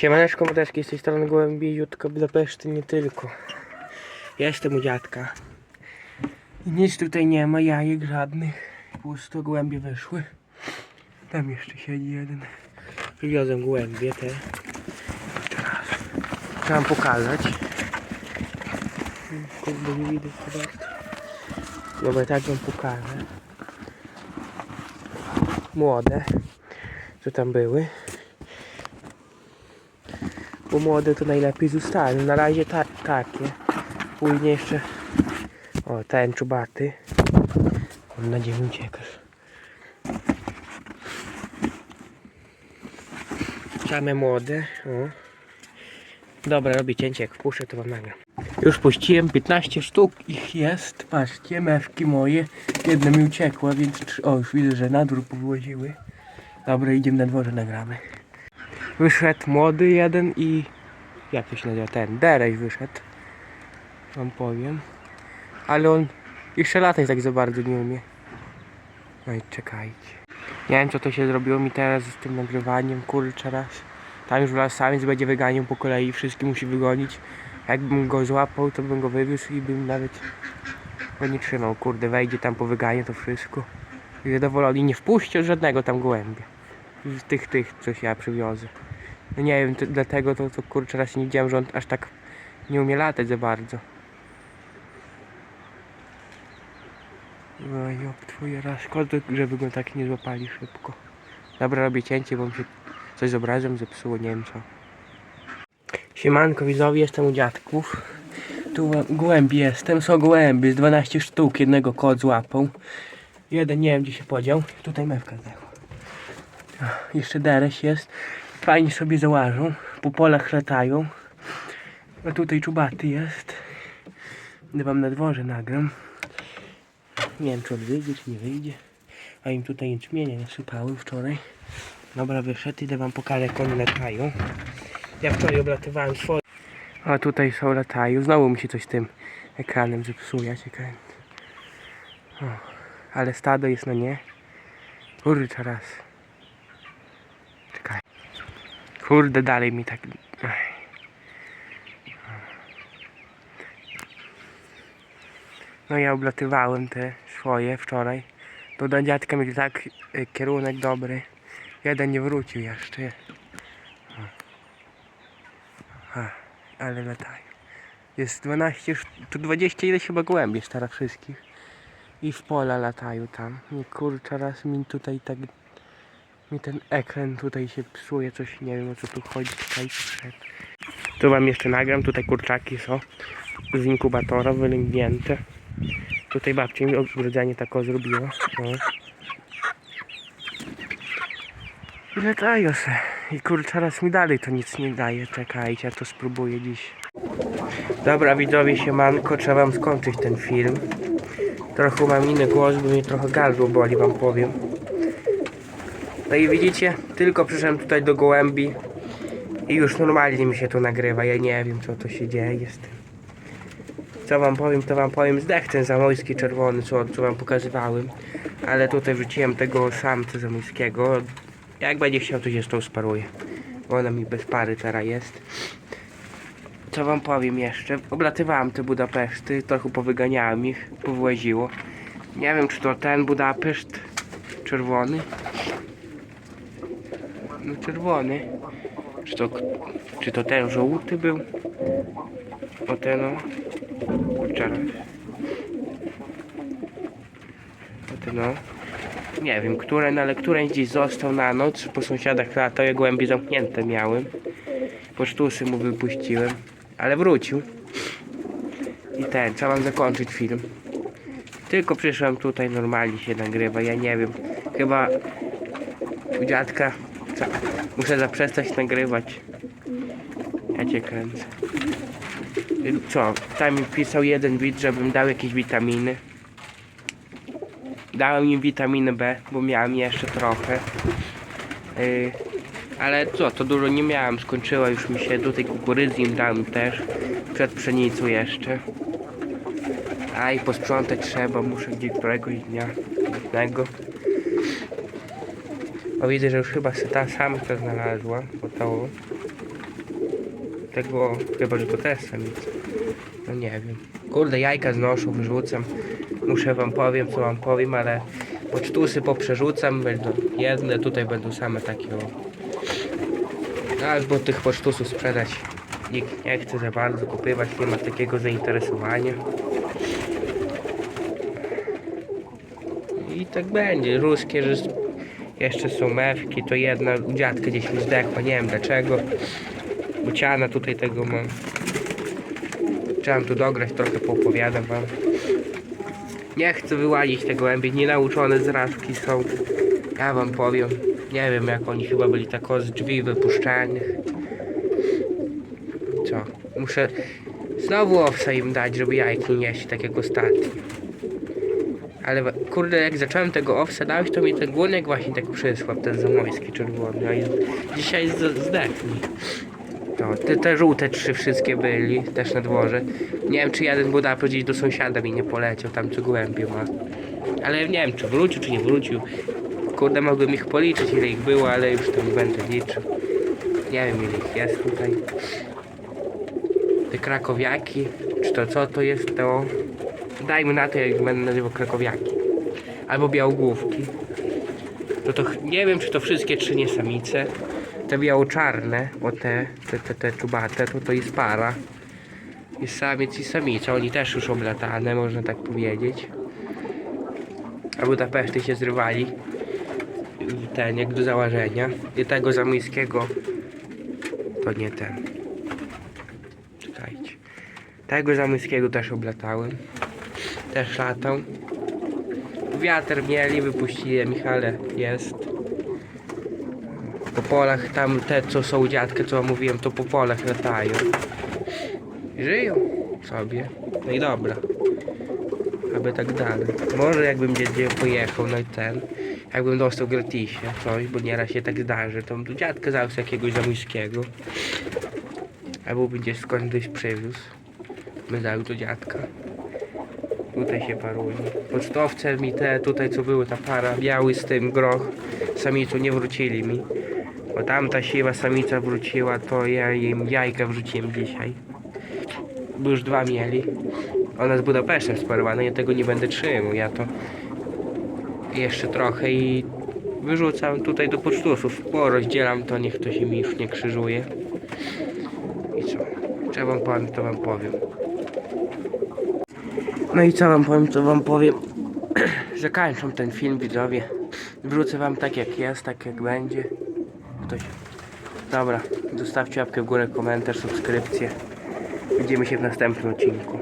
Siemaneczko, mordeczki, z tej strony Gołębie, Jutka, Budapeszty, nie tylko. Jestem u dziadka. I nic tutaj nie ma, jajek żadnych. Pusto, gołębie wyszły. Tam jeszcze siedzi jeden. Wywiozłem gołębie te. Teraz. Chcę wam pokazać. Kurde, nie widać to bardzo. Dobra, tak wam pokażę. Młode. Co tam były. Bo młode to najlepiej zostaną. Na razie ta, takie. Później jeszcze. O, ten czubaty. Mam nadzieję, uciekasz. Same młode. O. Dobra, robię cięcie. Jak wpuszczę, to wam nagram. Już puściłem 15 sztuk ich jest. Patrzcie, mewki moje. Jedna mi uciekła, więc o, już widzę, że na dół powyłaziły. Dobra, idziemy na dworze, nagramy. Wyszedł młody jeden i jak to się nazywa ten? Dereś wyszedł. Wam powiem. Ale on jeszcze latać tak za bardzo nie umie. No i czekajcie. Nie wiem co to się zrobiło mi teraz z tym nagrywaniem, kurczę raz. Tam już wlazł sam, więc będzie wyganiał po kolei, wszystkich musi wygonić. Jakbym go złapał, to bym go wywiózł i bym nawet go nie trzymał. Kurde, wejdzie tam po wyganie to wszystko. I zadowolony nie wpuścił żadnego tam gołębia. Z tych, tych, coś ja przywiozę. No nie wiem, to, dlatego to, to kurczę raz nie widziałem, że on aż tak nie umie latać za bardzo. No jop, twoje raz, szkoda, żeby go tak nie złapali szybko. Dobra, robię cięcie, bo mi się coś z obrazem zepsuło, nie wiem co. Siemanko widzowie, jestem u dziadków. Tu gołębi jestem, są gołębi, z 12 sztuk, jednego kot złapał. Jeden nie wiem gdzie się podział, tutaj mewka zdechła. Jeszcze dereś jest. Fajnie sobie załażą. Po polach latają. A tutaj czubaty jest. Gdy wam na dworze nagram. Nie wiem czy on wyjdzie, czy nie wyjdzie. A im tutaj jęczmienia nasypałem wczoraj. Dobra, wyszedł. Idę wam pokażę jak oni latają. Ja wczoraj oblatywałem swoje. A tutaj są latają. Znowu mi się coś tym ekranem zepsuje. Ciekawe. O, ale stado jest na nie. Kurczę raz. Kurde, dalej mi tak... No ja oblatywałem te swoje wczoraj. To do dziadka mieli tak e, kierunek dobry. Jeden nie wrócił jeszcze. Ale latają. Jest 12, szt- tu 20 ileś chyba gołębi jest teraz wszystkich. I w pola latają tam. Nie kurczę, raz mi tutaj tak mi ten ekran tutaj się psuje, coś nie wiem o co tu chodzi, czekajcie przed. Tu wam jeszcze nagram, tutaj kurczaki są z inkubatora wylęgnięte. Tutaj babcia mi ogrodzenie tako zrobiła. O. Latają se. I kurczę, raz mi dalej to nic nie daje, czekajcie, ja to spróbuję dziś. Dobra widzowie, siemanko, trzeba wam skończyć ten film. Trochę mam inny głos, bo mnie trochę gardło boli, wam powiem. No i widzicie, tylko przyszedłem tutaj do gołębi i już normalnie mi się tu nagrywa. Ja nie wiem co to się dzieje. Co wam powiem, to wam powiem zdech ten zamojski czerwony, co, co wam pokazywałem. Ale tutaj wrzuciłem tego samca zamojskiego. Jak będzie chciał, to się z tą sparuje. Bo ona mi bez pary teraz jest. Co wam powiem jeszcze? Oblatywałem te Budapeszty, trochę powyganiałem ich, powłaziło. Nie wiem czy to ten Budapeszt czerwony, no czerwony. Czy to, czy to ten żółty był? O ten o. Kurczę. O ten o. Nie wiem, które, no ale któreś gdzieś został na noc. Po sąsiadach latał, ja głębi zamknięte miałem. Po sztusy mu wypuściłem. Ale wrócił. I ten, trzeba mam zakończyć film. Tylko przyszłem tutaj, normalnie się nagrywa, ja nie wiem. Chyba u dziadka? Muszę zaprzestać nagrywać. Ja cię kręcę. Co? Tam mi pisał jeden widz, żebym dał jakieś witaminy. Dałem im witaminę B, bo miałem jeszcze trochę. Y, ale co, to dużo nie miałem, skończyła już mi się. Do tej kukurydzy im dałem też. Przed pszenicą jeszcze. A i posprzątać trzeba, muszę gdzieś któregoś dnia jednego. O widzę, że już chyba się ta samka znalazła, bo to tego, chyba że to też samica. No nie wiem. Kurde, jajka znoszą, wyrzucam. Muszę wam powiem, co wam powiem, ale pocztusy poprzerzucam, będą jedne, tutaj będą same takie o. No, Albo tych pocztusów sprzedać nikt nie chce za bardzo kupywać, nie ma takiego zainteresowania. I tak będzie. Ruskie, że jeszcze są mewki, to jedna u dziadka gdzieś mi zdechła, nie wiem dlaczego. Buciana tutaj tego mam. Trzeba tu dograć, trochę poopowiadam wam. Nie chcę wyłazić te gołębie, nienauczone zrazki są. Ja wam powiem, nie wiem jak oni chyba byli tak z drzwi wypuszczanych. Co? Muszę znowu owsa im dać, żeby jajki nieść, tak jak ostatnio. Ale kurde, jak zacząłem tego owsa dawać, to mi ten głonek właśnie tak przysłał, ten zamojski czerwony. A dzisiaj z- zdechł mi. No, te, te żółte trzy wszystkie byli, też na dworze. Nie wiem, czy jeden Buda gdzieś do sąsiada mi nie poleciał, tam co głębiej ma. Ale nie wiem, czy wrócił, czy nie wrócił. Kurde, mogłem ich policzyć, ile ich było, ale już tam nie będę liczył. Nie wiem, ile ich jest tutaj. Te krakowiaki, czy to co to jest, to dajmy na to, jak będę nazywał krakowiaki. Albo białogłówki. To to nie wiem, czy to wszystkie trzy nie samice. Te biało-czarne, bo te, te, te, te czubate, to to jest para. Jest samiec i samica, oni też już oblatane, można tak powiedzieć. A Budapeszty się zrywali. Ten, jak do założenia. I tego zamojskiego to nie ten. Czekajcie. Tego zamojskiego też oblatałem. Też latał. Wiatr mieli, wypuściłem ich, ale jest. Po polach tam te co są u dziadka, co mówiłem, to po polach latają. Żyją sobie. No i dobra. Aby tak dalej. Może jakbym gdzie, pojechał, no i ten. Jakbym dostał gratisie coś, bo nieraz się tak zdarzy, to do dziadka zawsze jakiegoś zamojskiego. Albo będzie skądś przywiózł. My dał do dziadka. Tutaj się paruje. Pocztowce mi te tutaj co były, ta para, biały z tym groch, samicą nie wrócili mi. Bo tamta siwa samica wróciła, to ja im jajka wrzuciłem dzisiaj. Bo już dwa mieli. Ona z Budapesztem sparowana, ja tego nie będę trzymał, ja to jeszcze trochę i wyrzucam tutaj do pocztusów. Porozdzielam to, niech to się mi już nie krzyżuje. I co? Co wam powiem, to wam powiem. No i co wam powiem, to wam powiem. Zakończam ten film, widzowie. Wrócę wam tak jak jest, tak jak będzie. Ktoś. Dobra, zostawcie łapkę w górę, komentarz, subskrypcję. Widzimy się w następnym odcinku.